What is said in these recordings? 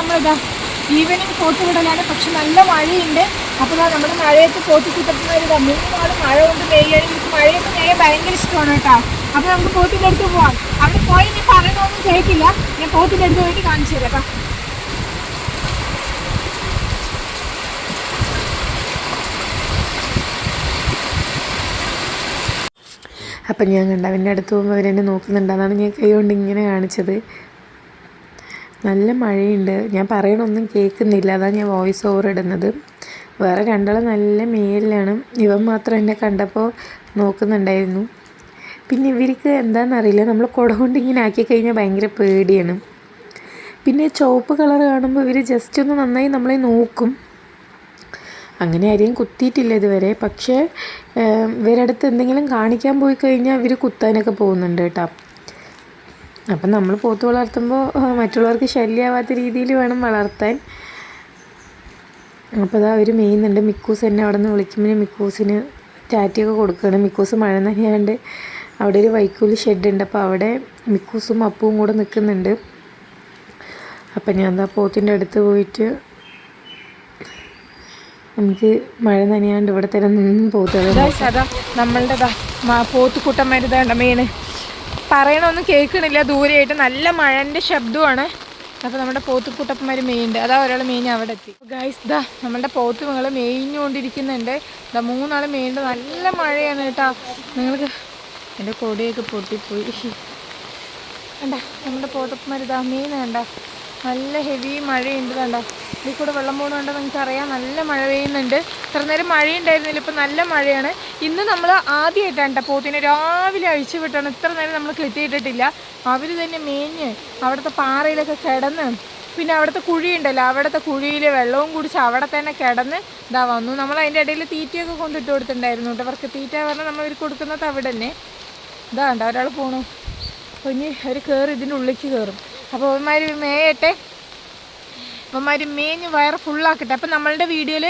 നമ്മളിതാ ഈവനിങ് പോത്ത് വിടലാണ് പക്ഷെ നല്ല മഴയുണ്ട്. അപ്പോൾ നമ്മുടെ മഴയത്ത് പോട്ടി കുത്തപ്പന്മാർ ഒരു മൂന്ന് മഴ കൊണ്ട് മേയാണ് എനിക്ക് മഴയൊക്കെ മേയാൻ ഭയങ്കര ഇഷ്ടമാണ് കേട്ടോ. അപ്പോൾ നമുക്ക് പോത്തിന്റെ അടുത്ത് പോവാം. അവിടെ പോയി നീ പറയണമെന്നും കേൾക്കില്ല. ഞാൻ പോത്തിന്റെ അടുത്ത് പോയിട്ട് കാണിച്ചു തരാം കേട്ടോ. അപ്പം ഞാൻ കണ്ട അവന്റെ അടുത്ത് പോകുമ്പോൾ അവരെന്നെ നോക്കുന്നുണ്ടെന്നാണ് ഞാൻ കൈ കൊണ്ട് ഇങ്ങനെ കാണിച്ചത്. നല്ല മഴയുണ്ട്. ഞാൻ പറയണൊന്നും കേൾക്കുന്നില്ല. അതാണ് ഞാൻ വോയിസ് ഓവർ ഇടുന്നത്. വേറെ രണ്ടാളും നല്ല മേലിലാണ്. ഇവൻ മാത്രം എന്നെ കണ്ടപ്പോൾ നോക്കുന്നുണ്ടായിരുന്നു. പിന്നെ ഇവർക്ക് എന്താണെന്നറിയില്ല നമ്മൾ കുട കൊണ്ട് ഇങ്ങനെ ആക്കി കഴിഞ്ഞാൽ ഭയങ്കര പേടിയാണ്. പിന്നെ ചുവപ്പ് കളർ കാണുമ്പോൾ ഇവർ ജസ്റ്റ് ഒന്ന് നന്നായി നമ്മളെ നോക്കും. അങ്ങനെ ആരെയും കുത്തിയിട്ടില്ല ഇതുവരെ. പക്ഷേ ഇവരടുത്ത് ഇവരുടെ എന്തെങ്കിലും കാണിക്കാൻ പോയി കഴിഞ്ഞാൽ ഇവർ കുത്താനൊക്കെ പോകുന്നുണ്ട് കേട്ടോ. അപ്പം നമ്മൾ പോത്ത് വളർത്തുമ്പോൾ മറ്റുള്ളവർക്ക് ശല്യമാവാത്ത രീതിയിൽ വേണം വളർത്താൻ. അപ്പോൾ അതാ അവർ മെയ്യുന്നുണ്ട്. മിക്കൂസ് എന്നെ അവിടെ നിന്ന് വിളിക്കുമ്പോൾ മിക്കൂസിന് ടാറ്റയൊക്കെ കൊടുക്കുകയാണ്. മിക്കൂസ് മഴ നനയാണ്ട് അവിടെ ഒരു വൈക്കൂലി ഷെഡ് ഉണ്ട് അപ്പോൾ അവിടെ മിക്കൂസും അപ്പവും കൂടെ നിൽക്കുന്നുണ്ട്. അപ്പം ഞാൻ എന്താ പോത്തിന്റെ അടുത്ത് പോയിട്ട് നമുക്ക് മഴ നനയാണ്ട് ഇവിടെ തന്നെ നിന്നും പോത്തുകൾ നമ്മളുടെ ദാ മ- പോത്തുക്കുട്ടന്മാർ പറയണൊന്നും കേൾക്കണില്ല. ദൂരെയായിട്ട് നല്ല മഴന്റെ ശബ്ദമാണ് അപ്പോൾ നമ്മുടെ പോത്തുക്കുട്ടന്മാർ മെയിനുണ്ട് അതാ ഒരാൾ മെയിൻ അവിടെ എത്തി. ഗൈസ് ദാ നമ്മളുടെ പോത്ത് നിങ്ങൾ മെയിഞ്ഞുകൊണ്ടിരിക്കുന്നുണ്ട്. ദാ മൂന്നാൾ മെയിന്റെ നല്ല മഴയാണ് കേട്ടോ. നിങ്ങൾക്ക് എന്റെ കൊടിയൊക്കെ പൊട്ടിപ്പോയി. കണ്ട നമ്മുടെ പോത്തപ്പന്മാർ ഇതാ മെയിൻ കണ്ട. നല്ല ഹെവി മഴയുണ്ട് കണ്ട. ഇതിൽ കൂടെ വെള്ളം പോകുന്നുണ്ട് നിങ്ങൾക്ക് അറിയാം നല്ല മഴ പെയ്യുന്നുണ്ട്. ഇത്ര നേരം മഴയുണ്ടായിരുന്നില്ല ഇപ്പം നല്ല മഴയാണ്. ഇന്ന് നമ്മൾ ആദ്യമായിട്ടാണ് ട്ടോ പോത്തിനെ രാവിലെ അഴിച്ചു വിട്ടാണ്. ഇത്ര നേരം നമ്മൾ കെട്ടിയിട്ടിട്ടില്ല. അവർ തന്നെ മേഞ്ഞ് അവിടുത്തെ പാറയിലൊക്കെ കിടന്ന് പിന്നെ അവിടുത്തെ കുഴിയുണ്ടല്ലോ അവിടുത്തെ കുഴിയിൽ വെള്ളവും കുടിച്ച് അവിടെ തന്നെ കിടന്ന് ഇതാ വന്നു. നമ്മൾ അതിന്റെ ഇടയിൽ തീറ്റയൊക്കെ കൊണ്ടിട്ട് കൊടുത്തിട്ടുണ്ടായിരുന്നു കേട്ടോ അവർക്ക് തീറ്റ പറഞ്ഞാൽ നമ്മൾ ഇവർക്ക് കൊടുക്കുന്നത് അവിടെ തന്നെ ഇതാ ഉണ്ടോ ഒരാൾ പോണു. ഇനി അവർ കയറി ഇതിന്റെ ഉള്ളിലേക്ക് കയറും അപ്പോൾ അവന്മാർ മേയട്ടെ. അവന്മാർ മേഞ്ഞ് വയറ് ഫുള്ളാക്കട്ടെ അപ്പം നമ്മളുടെ വീഡിയോയിൽ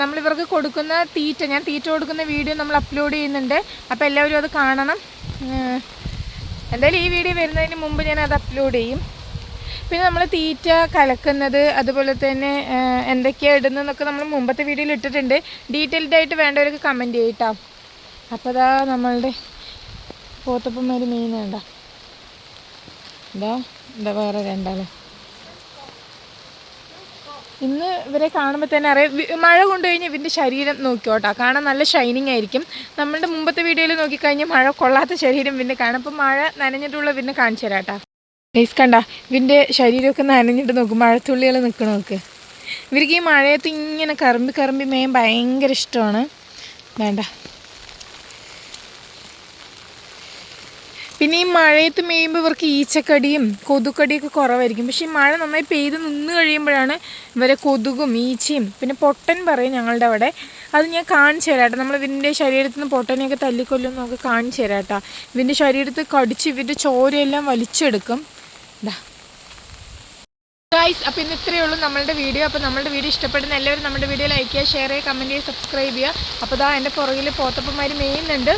നമ്മൾ ഇവർക്ക് കൊടുക്കുന്ന തീറ്റ ഞാൻ തീറ്റ കൊടുക്കുന്ന വീഡിയോ നമ്മൾ അപ്ലോഡ് ചെയ്യുന്നുണ്ട്. അപ്പോൾ എല്ലാവരും അത് കാണണം. എന്തായാലും ഈ വീഡിയോ വരുന്നതിന് മുമ്പ് ഞാൻ അത് അപ്ലോഡ് ചെയ്യും. പിന്നെ നമ്മൾ തീറ്റ കലക്കുന്നത് അതുപോലെ തന്നെ എന്തൊക്കെയാണ് ഇടുന്നതെന്നൊക്കെ നമ്മൾ മുമ്പത്തെ വീഡിയോയിൽ ഇട്ടിട്ടുണ്ട്. ഡീറ്റെയിൽഡ് ആയിട്ട് വേണ്ടവർക്ക് കമന്റ് ചെയ്യട്ടോ. അപ്പോൾ അതാ നമ്മളുടെ പോത്തപ്പന്മാർ മീൻ വേണ്ട എന്താ എന്താ വേറെ രണ്ടാൾ. ഇന്ന് ഇവരെ കാണുമ്പോൾ തന്നെ അറിയാം. മഴ കൊണ്ടുകഴിഞ്ഞാൽ ഇവന്റെ ശരീരം നോക്കിയോട്ടോ കാണാൻ നല്ല ഷൈനിങ് ആയിരിക്കും. നമ്മളുടെ മുമ്പത്തെ വീഡിയോയിൽ നോക്കിക്കഴിഞ്ഞാൽ മഴ കൊള്ളാത്ത ശരീരം പിന്നെ കാണാം. അപ്പം മഴ നനഞ്ഞിട്ടുള്ള പിന്നെ കാണിച്ചു തരാം കേട്ടോ. ഗൈസ് കണ്ട ഇവന്റെ ശരീരമൊക്കെ നനഞ്ഞിട്ട് നോക്കും. മഴത്തുള്ളികൾ നിൽക്കണ നോക്ക്. ഇവർക്ക് ഈ മഴയത്ത് ഇങ്ങനെ കറമ്പി കറമ്പി മേയാൻ ഭയങ്കര ഇഷ്ടമാണ്. വേണ്ട. പിന്നെ ഈ മഴയത്ത് മേയുമ്പോൾ ഇവർക്ക് ഈച്ചക്കടിയും കൊതുക്കടിയൊക്കെ കുറവായിരിക്കും. പക്ഷേ ഈ മഴ നന്നായി പെയ്ത് നിന്ന് കഴിയുമ്പോഴാണ് ഇവരെ കൊതുകും ഈച്ചയും പിന്നെ പൊട്ടൻ പറയും ഞങ്ങളുടെ അവിടെ. അത് ഞാൻ കാണിച്ചു തരാട്ടോ നമ്മൾ ഇവന്റെ ശരീരത്തിൽ നിന്ന് പൊട്ടനെയൊക്കെ തല്ലിക്കൊല്ലും നമുക്ക് കാണിച്ചു തരാം കേട്ടോ. ഇവന്റെ ശരീരത്തിൽ കടിച്ച് ഇവന്റെ ചോരയെല്ലാം വലിച്ചെടുക്കും. ഇതാ ഗൈസ് അപ്പോൾ ഇന്ന് ഇത്രയേ ഉള്ളൂ നമ്മളുടെ വീഡിയോ. അപ്പോൾ നമ്മളുടെ വീഡിയോ ഇഷ്ടപ്പെടുന്ന എല്ലാവരും നമ്മുടെ വീഡിയോ ലൈക്ക് ചെയ്യുക ഷെയർ ചെയ്യുക കമന്റ് ചെയ്യുക സബ്സ്ക്രൈബ് ചെയ്യുക. അപ്പോൾ ഇതാ എന്റെ പുറകിൽ പോത്തപ്പന്മാർ മെയ്യുന്നുണ്ട്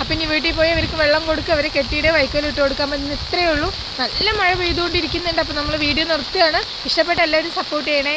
അപ്പോൾ ഇനി വീട്ടിൽ പോയി അവർക്ക് വെള്ളം കൊടുക്കുക അവരെ കെട്ടിയിട്ട് വൈക്കോൽ ഇട്ട് കൊടുക്കുക. അപ്പോൾ ഇന്ന് ഇത്രയേ ഉള്ളൂ. നല്ല മഴ പെയ്തുകൊണ്ടിരിക്കുന്നുണ്ട്. അപ്പോൾ നമ്മൾ വീഡിയോ നിർത്തുകയാണ്. ഇഷ്ടപ്പെട്ട എല്ലാവരും സപ്പോർട്ട് ചെയ്യണേ.